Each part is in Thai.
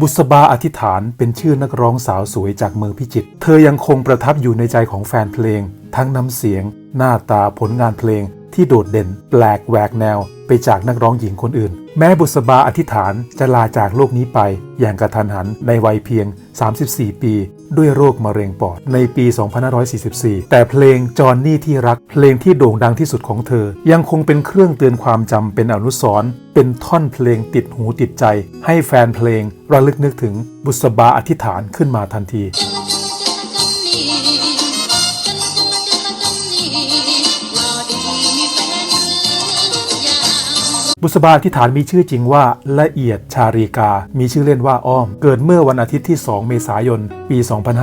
บุษบาอธิษฐานเป็นชื่อนักร้องสาวสวยจากเมืองพิจิตร เธอยังคงประทับอยู่ในใจของแฟนเพลง ทั้งน้ำเสียง หน้าตาผลงานเพลง ที่โดดเด่น แปลกแหวกแนว ไปจากนักร้องหญิงคนอื่น แม้บุษบาอธิษฐานจะลาจากโลกนี้ไป อย่างกระทันหันในวัยเพียง 34 ปี ด้วยโรคมะเร็งปอดในปี 2544 แต่เพลงจอนนี่ที่รัก เพลงที่โด่งดังที่สุดของเธอ ยังคงเป็นเครื่องเตือนความจำเป็นอนุสรณ์เป็นท่อนเพลงติดหูติดใจ ให้แฟนเพลงระลึกนึกถึงบุษบาอธิษฐานขึ้นมาทันที บุษบาอธิษฐานมีชื่อจริงว่าละเอียดชารีกา มีชื่อเล่นว่าอ้อม เกิดเมื่อวันอาทิตย์ที่ 2 เมษายน ปี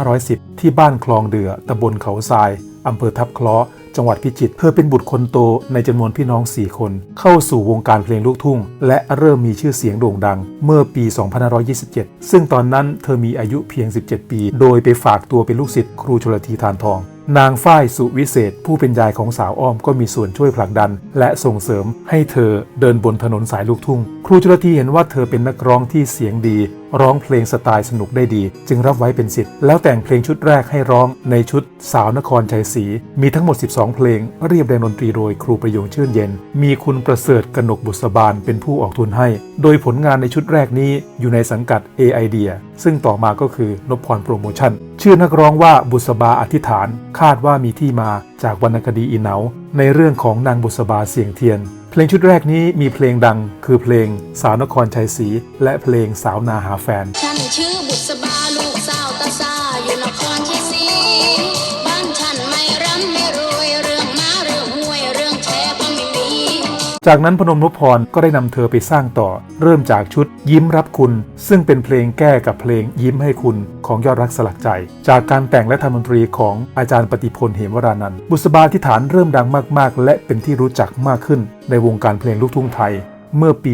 2510 ที่บ้านคลองเดือตำบลเขาทรายอำเภอทับเคราะห์จังหวัดพิจิตร เธอเป็นบุตรคนโตในจำนวนพี่น้อง 4 คน เข้าสู่วงการเพลงลูกทุ่ง และเริ่มมีชื่อเสียงโด่งดัง เมื่อปี 2527 ซึ่งตอนนั้นเธอมีอายุเพียง 17 ปี โดยไปฝากตัวเป็นลูกศิษย์ครูชลธีทานทอง นางฝ้ายสุวิเศษ ผู้เป็นยายของสาวอ้อมก็มีส่วนช่วยผลักดัน และส่งเสริมให้เธอเดินบนถนนสายลูกทุ่ง ครูชลธีเห็นว่าเธอเป็นนักร้องที่เสียงดี ร้องเพลงสไตล์สนุกได้ดี จึงรับไว้เป็นสิทธิ์แล้วแต่งเพลงชุดแรกให้ร้องในชุดสาวนครชัยศรีมีทั้งหมด 12 เพลง เรียบเรียงดนตรีโดยครูประยงชื่นเย็น มีคุณประเสริฐกนกบุษบาลเป็นผู้ออกทุนให้ โดยผลงานในชุดแรกนี้อยู่ในสังกัด a i d e a ซึ่งต่อมาก็คือนพพรโปรโมชั่น ชื่อนักร้องว่าบุษบาอธิษฐานคาดว่ามีที่มาจากวรรณคดีอีเหนา ในเรื่องของนางบุษบาเสียงเทียน เพลงชุดแรกนี้มีเพลงดัง คือเพลงสาวนครชัยศรีและเพลงสาวนาหาแฟนฉันชื่อบุษบา จากนั้นพนมนพพรก็ได้นำเธอไปสร้างต่อ เริ่มจากชุดยิ้มรับคุณ ซึ่งเป็นเพลงแก้กับเพลงยิ้มให้คุณของยอดรักสลักใจ จากการแต่งและทำดนตรีของอาจารย์ปฏิพลเหมวรานันท์บุษบาที่ฐานเริ่มดังมากๆ และเป็นที่รู้จักมากขึ้น ในวงการเพลงลูกทุ่งไทยเมื่อปี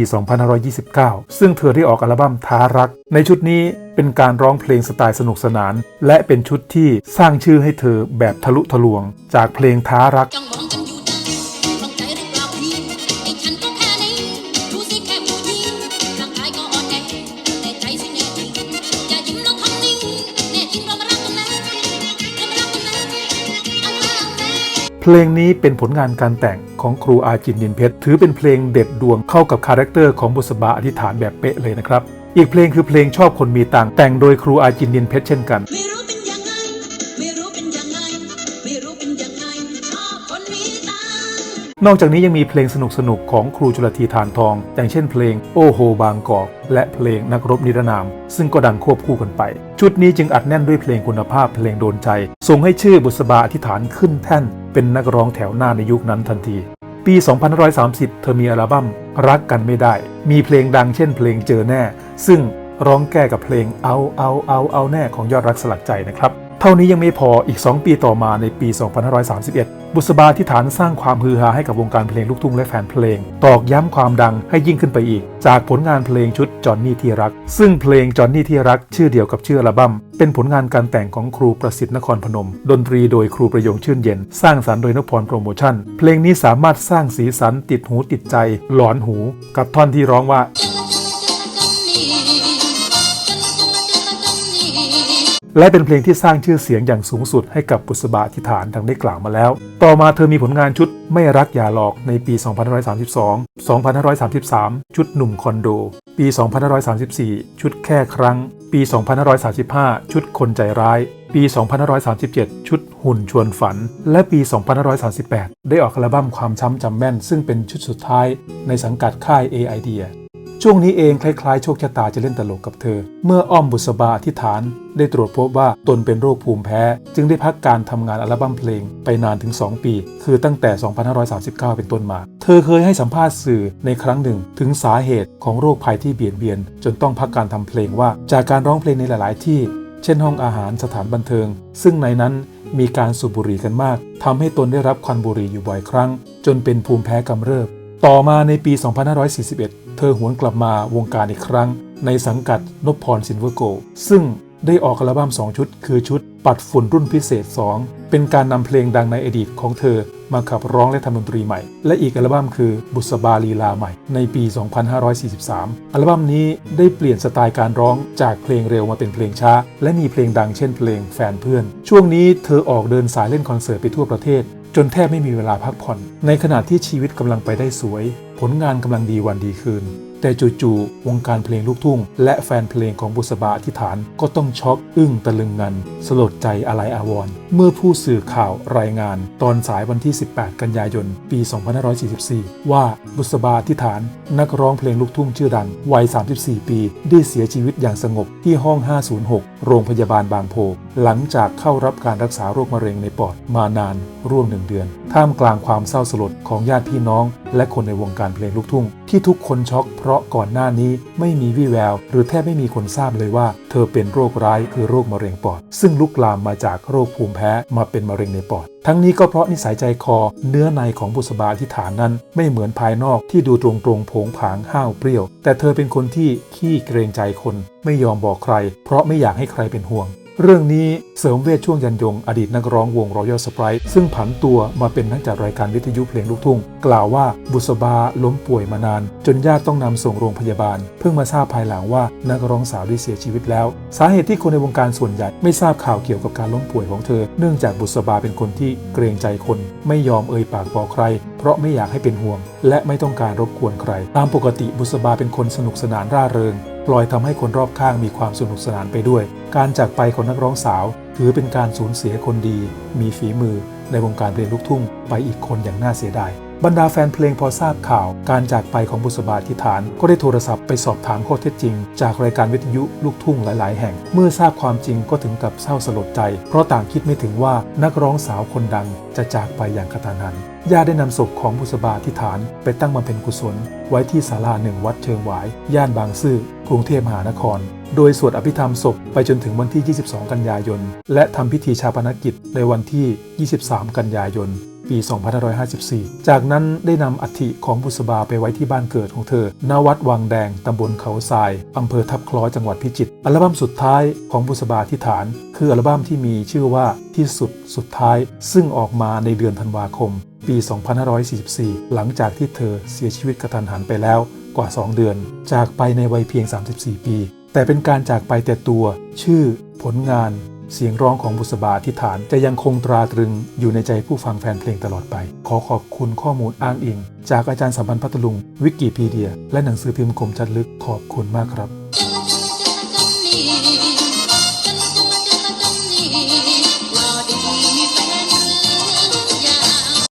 2529 ซึ่งเธอได้ออกอัลบั้มท้ารัก ในชุดนี้เป็นการร้องเพลงสไตล์สนุกสนาน และเป็นชุดที่สร้างชื่อให้เธอแบบทะลุทะลวง จากเพลงท้ารัก ลงนี้เป็นผลงานการแต่งของครูอาจินนินเพชร ถือเป็นเพลงเด็ดดวงเข้ากับคาแรคเตอร์ของบุษบาอธิษฐานแบบเป๊ะเลยนะครับ อีกเพลงคือเพลงชอบคนมีตังแต่งโดยครูอาจินนินเพชรเช่นกัน นอกจากนี้ยังมีเพลงสนุกๆของครูชลธีทานทอง อย่างเช่นเพลงโอโฮบางกอก และเพลงนักรบนิรนาม ซึ่งก็ดังควบคู่กันไป ชุดนี้จึงอัดแน่นด้วยเพลงคุณภาพเพลงโดนใจส่งให้ชื่อบุษบาอธิษฐานขึ้นแท่น เป็นนักร้องแถวหน้าในยุคนั้นทันที ปี 2530 เธอมีอัลบั้มรักกันไม่ได้ มีเพลงดังเช่นเพลงเจอแน่ ซึ่งร้องแก้กับเพลงเอาเอาเอาเอาแน่ของยอดรักสลักใจนะครับ เท่านี้ยังไม่พออีก 2 ปีต่อมาในปี 2531 บุษบาที่ฐานสร้างความฮือฮาให้กับวงการเพลงลูกทุ่งและแฟนเพลง ตอกย้ำความดังให้ยิ่งขึ้นไปอีก จากผลงานเพลงชุดจอนนี่ที่รัก ซึ่งเพลงจอนนี่ที่รัก ชื่อเดียวกับชื่ออัลบั้มเป็นผลงานการแต่งของครูประสิทธิ์นครพนม ดนตรีโดยครูประยงชื่นเย็น สร้างสรรค์โดยนพพรโปรโมชั่น เพลงนี้สามารถสร้างสีสันติดหูติดใจ หลอนหู กับท่อนที่ร้องว่า และเป็นเพลงที่สร้างชื่อเสียงอย่างสูงสุดให้กับบุษบาอธิฐานดังได้กล่าวมาแล้ว ต่อมาเธอมีผลงานชุดไม่รักอย่าหลอกในปี 2532 2533 ชุดหนุ่มคอนโด ปี 2534 ชุดแค่ครั้ง ปี 2535 ชุดคนใจร้าย ปี 2537 ชุดหุ่นชวนฝัน และปี 2538 ได้ออกอัลบั้มความช้ำจำแม่น ซึ่งเป็นชุดสุดท้ายในสังกัดค่าย a i d e a ช่วงนี้เองคล้ายๆ โชคชะตาจะเล่นตลกกับเธอ เมื่ออ้อมบุษบาอธิษฐาน ได้ตรวจพบว่าตนเป็นโรคภูมิแพ้ จึงได้พักการทำงานอัลบั้มเพลงไปนานถึง 2 ปี คือตั้งแต่ 2539 เป็นต้นมา เธอเคยให้สัมภาษณ์สื่อในครั้งหนึ่งถึงสาเหตุของโรคภัยที่เบียดเบียน จนต้องพักการทำเพลงว่าจากการร้องเพลงในหลาย ๆ ที่ เช่นห้องอาหารสถานบันเทิง ซึ่งในนั้นมีการสูบบุหรี่กันมากทำให้ตนได้รับควันบุหรี่อยู่บ่อยครั้ง จนเป็นภูมิแพ้กำเริบ ต่อมาในปี 2541 เธอหวนกลับมาวงการอีกครั้ง ในสังกัดนพพรซินเวอร์โก ซึ่งได้ออกอัลบั้ม 2 ชุด คือชุดปัดฝุ่นรุ่นพิเศษ 2 เป็นการนำเพลงดังในอดีตของเธอมาขับร้องและทำดนตรีใหม่ และอีกอัลบั้มคือบุษบาลีลาใหม่ ในปี 2543 อัลบั้มนี้ได้เปลี่ยนสไตล์การร้องจากเพลงเร็วมาเป็นเพลงช้า และมีเพลงดังเช่นเพลงแฟนเพื่อน ช่วงนี้เธอออกเดินสายเล่นคอนเสิร์ตไปทั่วประเทศ จนแทบไม่มีเวลาพักผ่อน ในขณะที่ชีวิตกำลังไปได้สวย ผลงานกำลังดีวันดีคืน แต่จู่ๆวงการเพลงลูกทุ่ง และแฟนเพลงของบุษบาอธิฐานก็ต้องช็อกอึ้งตะลึงงัน สลดใจอะไรอาวรณ์เมื่อผู้สื่อข่าวรายงาน ตอนสายวันที่ 18 กันยายน ปี 2544 ว่าบุษบาอธิฐาน นักร้องเพลงลูกทุ่งชื่อดัง วัย 34 ปี ได้เสียชีวิตอย่างสงบที่ห้อง 506 โรงพยาบาลบางโพ หลังจากเข้ารับการรักษาโรคมะเร็งในปอดมานานร่วมหนึ่งเดือน ท่ามกลางความเศร้าสลดของญาติพี่น้องและคนในวงการเพลงลูกทุ่ง ที่ทุกคนช็อกเพราะก่อนหน้านี้ไม่มีวี่แวว หรือแทบไม่มีคนทราบเลยว่า เธอเป็นโรคร้ายคือโรคมะเร็งปอด ซึ่งลุกลามมาจากโรคภูมิแพ้มาเป็นมะเร็งในปอด ทั้งนี้ก็เพราะนิสัยใจคอ เนื้อในของบุษบาที่ฐานนั้น ไม่เหมือนภายนอกที่ดูตรงๆโผงผางห้าวเปรี้ยว แต่เธอเป็นคนที่ขี้เกรงใจคน ไม่ยอมบอกใคร เพราะไม่อยากให้ใครเป็นห่วง เรื่องนี้เสริมเวชช่วงยันยง อดีตนักร้องวง Royal Sprite ซึ่งผันตัวมาเป็นนักจัดรายการวิทยุเพลงลูกทุ่ง กล่าวว่าบุษบาล้มป่วยมานาน จนญาติต้องนำส่งโรงพยาบาล เพิ่งมาทราบภายหลังว่านักร้องสาวได้เสียชีวิตแล้ว สาเหตุที่คนในวงการส่วนใหญ่ไม่ทราบข่าวเกี่ยวกับการล้มป่วยของเธอ เนื่องจากบุษบาเป็นคนที่เกรงใจคน ไม่ยอมเอ่ยปากบอกใคร เพราะไม่อยากให้เป็นห่วง และไม่ต้องการรบกวนใคร ตามปกติบุษบาเป็นคนสนุกสนานร่าเริง ล่อยทำให้คนรอบข้างมีความสนุกสนานไปด้วย การจากไปของนักร้องสาว ถือเป็นการสูญเสียคนดี มีฝีมือในวงการเพลงลูกทุ่งไปอีกคนอย่างน่าเสียดาย บรรดาแฟนเพลงพอทราบข่าว การจากไปของบุษบาทิฐาน ก็ได้โทรศัพท์ไปสอบถามข้อเท็จจริง จากรายการวิทยุลูกทุ่งหลาย ๆ แห่ง เมื่อทราบความจริงก็ถึงกับเศร้าสลดใจ เพราะต่างคิดไม่ถึงว่านักร้องสาวคนดังจะจากไปอย่างกระทันหันญาติได้นำศพของบุษบาทิฐาน ไปตั้งบำเพ็ญกุศล ไว้ที่ศาลาหนึ่งวัดเชิงหวาย ย่านบางซื่อกรุงเทพมหานคร โดยสวดอภิธรรมศพไปจนถึงวันที่ 22 กันยายน และทำพิธีชาปนกิจในวันที่ 23 กันยายน ปี 2554 จากนั้นได้นำอัฐิของบุษบาไปไว้ที่บ้านเกิดของเธอ ณ วัดวังแดงตำบลเขาทรายอำเภอทับคล้อจังหวัดพิจิตร อัลบั้มสุดท้ายของบุษบาที่ฐาน คืออัลบั้มที่มีชื่อว่าที่สุดสุดท้าย ซึ่งออกมาในเดือนธันวาคม ปี 2544 หลังจากที่เธอเสียชีวิตกระทันหันไปแล้วกว่า 2 เดือน จากไปในวัยเพียง 34 ปี แต่เป็นการจากไปแต่ตัว ชื่อ ผลงาน เสียงร้องของบุษบาทิฐานจะยังคงตราตรึงอยู่ในใจผู้ฟังแฟนเพลงตลอดไป ขอขอบคุณข้อมูลอ้างอิง จากอาจารย์สัมพันธ์พัทลุง วิกิพีเดีย และหนังสือพิมพ์คมชัดลึกขอบคุณมากครับ